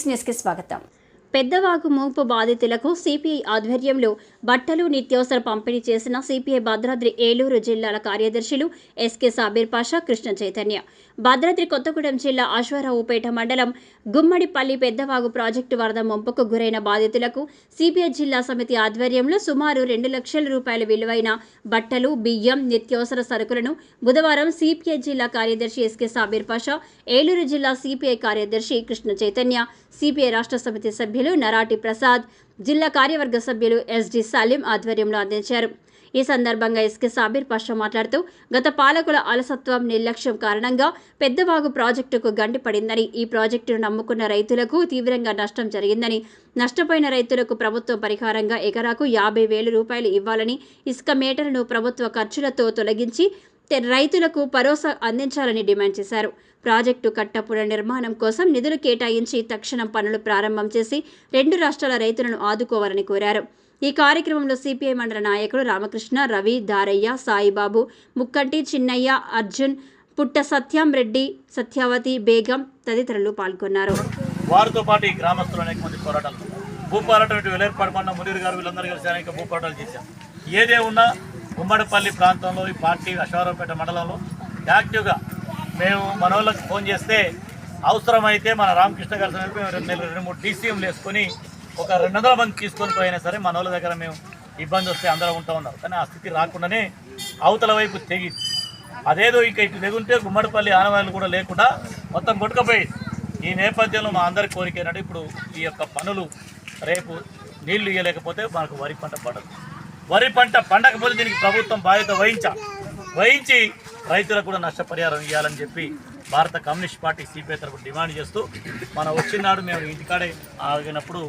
Six న్యూస్కి స్వాగతం. పెద్దవాగు ముంపు బాధితులకు సిపిఐ ఆధ్వర్యంలో బట్టలు నిత్యావసర పంపిణీ చేసిన సిపిఐ భద్రాద్రి ఏలూరు జిల్లాల కార్యదర్శులు ఎస్కే సాబీర్ పాషా కృష్ణ చైతన్య. భద్రాద్రి కొత్తగూడెం జిల్లా అశ్వారావుపేట మండలం గుమ్మడిపల్లి పెద్దవాగు ప్రాజెక్టు వరద ముంపుకు గురైన బాధితులకు సిపిఐ జిల్లా సమితి ఆధ్వర్యంలో సుమారు రెండు లక్షల రూపాయల విలువైన బట్టలు బియ్యం నిత్యావసర సరుకులను బుధవారం సిపిఐ జిల్లా కార్యదర్శి ఎస్కే సాబీర్ పాషా ఏలూరు జిల్లా సిపిఐ కార్యదర్శి కృష్ణ చైతన్య సిపిఐ రాష్ట్ర సమితి సభ్యులు నరాటి ప్రసాద్ జిల్లా కార్యవర్గ సభ్యులు ఎస్డి సలీం ఆధ్వర్యంలో అందించారు. ఈ సందర్భంగా ఎస్కే సాబీర్ పాషా మాట్లాడుతూ గత పాలకుల అలసత్వం నిర్లక్ష్యం కారణంగా పెద్దవాగు ప్రాజెక్టుకు గండిపడిందని ఈ ప్రాజెక్టును నమ్ముకున్న రైతులకు తీవ్రంగా నష్టం జరిగిందని నష్టపోయిన రైతులకు ప్రభుత్వం పరిహారంగా ఎకరాకు యాభై వేల రూపాయలు ఇవ్వాలని ఇసుక మేటలను ప్రభుత్వ ఖర్చులతో తొలగించి రైతులకు భరోసా అందించాలని డిమాండ్ చేశారు. ప్రాజెక్టు కట్టపుర నిర్మాణం కోసం నిధులు కేటాయించి తక్షణం పనులు ప్రారంభం చేసి రెండు రాష్ట్రాల రైతులను ఆదుకోవాలని కోరారు. ఈ కార్యక్రమంలో సిపిఐ మండల నాయకులు రామకృష్ణ రవి దారయ్య సాయిబాబు ముక్కంటి చిన్నయ్య అర్జున్ పుట్ట సత్యం రెడ్డి సత్యావతి బేగం తదితరులు పాల్గొన్నారు. వారితో పాటు ఈ గ్రామస్తులు అనేక మంది పోరాటాలు భూ పోరాటం ఇటు పడిన మునీర్ గారు వీళ్ళందరూ కలిసి అనేక భూ పోరాటాలు చేశారు. ఏదే ఉన్నా ఉమ్మడిపల్లి ప్రాంతంలో ఈ పార్టీ అశ్వారావుపేట మండలంలో యాక్టివ్గా మేము మనోళ్ళకి ఫోన్ చేస్తే అవసరమైతే మన రామకృష్ణ గారి సమీపం మేము రెండు నెలలు రెండు మూడు డీసీఎంలు వేసుకొని ఒక రెండు వందల మంది తీసుకొని పోయినా సరే మన దగ్గర మేము ఇబ్బంది వస్తే అందరం ఉంటా ఉన్నారు కానీ ఆ స్థితి రాకుండానే అవతల వైపు తెగి అదేదో ఇక ఇటు తెగుంటే గుమ్మడిపల్లి ఆనవాయిలు కూడా లేకుండా మొత్తం కొట్టుకపోయింది. ఈ నేపథ్యంలో మా అందరి కోరిక ఏంటంటే ఇప్పుడు ఈ యొక్క పనులు రేపు నీళ్ళు ఇవ్వలేకపోతే మనకు వరి పంట పడదు. వరి పంట పండకపోతే దీనికి ప్రభుత్వం బాధ్యత వహించాలి. వహించి రైతులకు కూడా నష్టపరిహారం ఇవ్వాలని చెప్పి భారత కమ్యూనిస్ట్ పార్టీ సిపిఐ తరఫున డిమాండ్ చేస్తూ మనం వచ్చినాడు మేము ఇంటికాడే ఆగినప్పుడు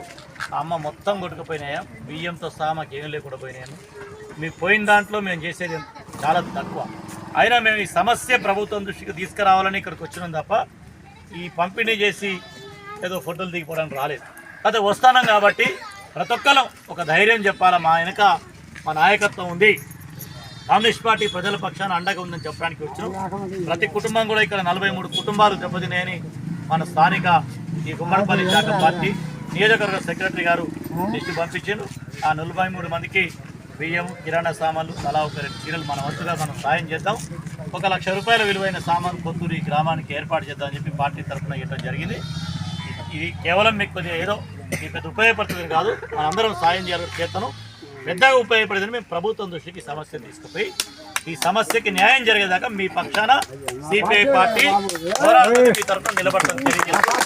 అమ్మ మొత్తం కొట్టుకుపోయినాయా బియ్యంతో సహా మాకు ఏం లేకుండా పోయినాయని. మీకు పోయిన దాంట్లో మేము చేసేది చాలా తక్కువ. అయినా మేము ఈ సమస్య ప్రభుత్వం దృష్టికి తీసుకురావాలని ఇక్కడికి వచ్చినాం తప్ప ఈ పంపిణీ చేసి ఏదో ఫోటోలు దిగిపోవడానికి రాలేదు. అయితే వస్తానం కాబట్టి ప్రతి ఒక్కరం ఒక ధైర్యం చెప్పాలా? మా వెనక మా నాయకత్వం ఉంది. కమ్యూనిస్ట్ పార్టీ ప్రజల పక్షాన అండగా ఉందని చెప్పడానికి వచ్చాం. ప్రతి కుటుంబం కూడా ఇక్కడ నలభై మూడు కుటుంబాలు దెబ్బతినాయని మన స్థానిక ఈ గుమ్మడిపల్లి శాఖ పార్టీ నియోజకవర్గ సెక్రటరీ గారు లిస్టు పంపించారు. ఆ నలభై మూడు మందికి బియ్యం కిరాణా సామాన్లు తలా ఒక రెండు చీరలు మన వంతుగా మనం సాయం చేద్దాం. ఒక లక్ష రూపాయల విలువైన సామాన్ కొత్తూరు ఈ గ్రామానికి ఏర్పాటు చేద్దామని చెప్పి పార్టీ తరఫున ఇవ్వడం జరిగింది. ఇది కేవలం మీకు కొద్దిగా ఏదో మీకు పెద్ద ఉపయోగపడుతుంది కాదు. మనందరం సాయం చేయాలని చేస్తాను. పెద్దగా ఉపయోగపడేదని మేము ప్రభుత్వం దృష్టికి సమస్యను తీసుకుపోయి ఈ సమస్యకి న్యాయం జరిగేదాకా మీ పక్షాన సిపిఐ పార్టీ మీ తరఫున నిలబడతాం తెలియజేస్తాం